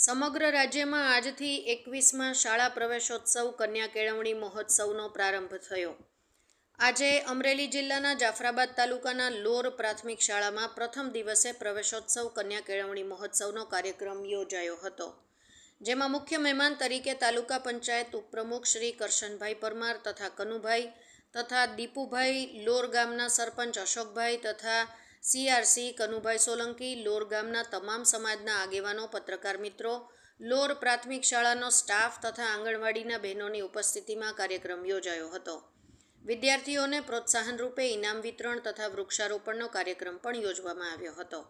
સમગ્ર રાજ્યમાં આજથી એકવીસમાં શાળા પ્રવેશોત્સવ કન્યા કેળવણી મહોત્સવનો પ્રારંભ થયો. આજે અમરેલી જિલ્લાના જાફરાબાદ તાલુકાના લોર પ્રાથમિક શાળામાં પ્રથમ દિવસે પ્રવેશોત્સવ કન્યા કેળવણી મહોત્સવનો કાર્યક્રમ યોજાયો હતો, જેમાં મુખ્ય મહેમાન તરીકે તાલુકા પંચાયત ઉપપ્રમુખ શ્રી કરશનભાઈ પરમાર તથા કનુભાઈ તથા દીપુભાઈ લોર ગામના સરપંચ અશોકભાઈ તથા સીઆરસી કનુભાઈ સોલંકી લોર ગામના તમામ સમાજના આગેવાનો પત્રકાર મિત્રો લોર પ્રાથમિક શાળાનો સ્ટાફ તથા આંગણવાડીના બહેનોની ઉપસ્થિતિમાં કાર્યક્રમ યોજાયો હતો. વિદ્યાર્થીઓને પ્રોત્સાહન રૂપે ઇનામ વિતરણ તથા વૃક્ષારોપણનો કાર્યક્રમ પણ યોજવામાં આવ્યો હતો.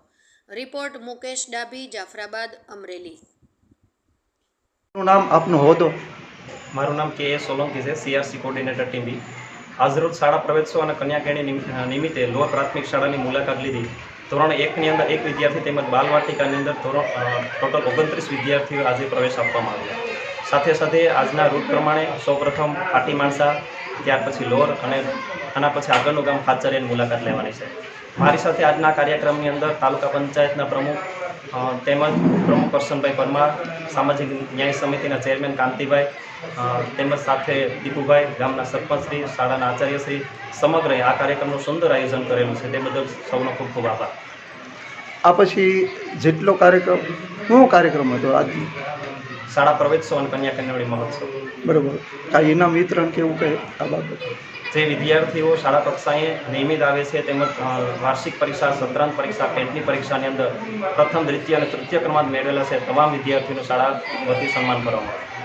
રિપોર્ટ મુકેશ ડાભી જાફરાબાદ અમરેલી. નામ આપનો હોદ્દો. મારું નામ કે એ સોલંકી છે સીઆરસી કોર્ડિનેટર ટીમ બી. આજરોજ શાળા પ્રવેશો અને કન્યાકેણી નિમ- નિમિત્તે લોર પ્રાથમિક શાળાની મુલાકાત લીધી. ધોરણ એકની અંદર એક વિદ્યાર્થી તેમજ બાલવાટિકાની અંદર ધોરણ ટોટલ ઓગણત્રીસ વિદ્યાર્થીઓ આજે પ્રવેશ આપવામાં આવ્યો. સાથે સાથે આજના રૂટ પ્રમાણે સૌપ્રથમ પાટી માણસા, ત્યાર પછી લોર અને આના પછી આગળનું ગામ ખાચરિયાની મુલાકાત લેવાની છે. મારી સાથે આજના કાર્યક્રમની અંદર તાલુકા પંચાયતના પ્રમુખ તેમજ પ્રમુખ કરશનભાઈ પરમાર, સામાજિક ન્યાય સમિતિના ચેરમેન કાંતિભાઈ તેમજ સાથે દીપુભાઈ, ગામના સરપંચશ્રી, શાળાના આચાર્યશ્રી, સમગ્ર આ કાર્યક્રમનું સુંદર આયોજન કરેલું છે. તે બદલ સૌનો ખૂબ ખૂબ આભાર. આ પછી જેટલો કાર્યક્રમ, કયો કાર્યક્રમ હતો આજ? શાળા પ્રવેશોત્સવ અને કન્યા કન્યાવડી મહોત્સવ. બરાબર. આ ઇનામ વિતરણ કેવું કહે આ બાબત? જે વિદ્યાર્થીઓ શાળા કક્ષાએ નિયમિત આવે છે તેમજ વાર્ષિક પરીક્ષા સત્રાંત પરીક્ષા પેટની પરીક્ષાની અંદર પ્રથમ દ્વિતીય અને તૃતીય ક્રમાંક મેળવેલા છે તમામ વિદ્યાર્થીઓનું શાળા વતી સન્માન કરવામાં આવે.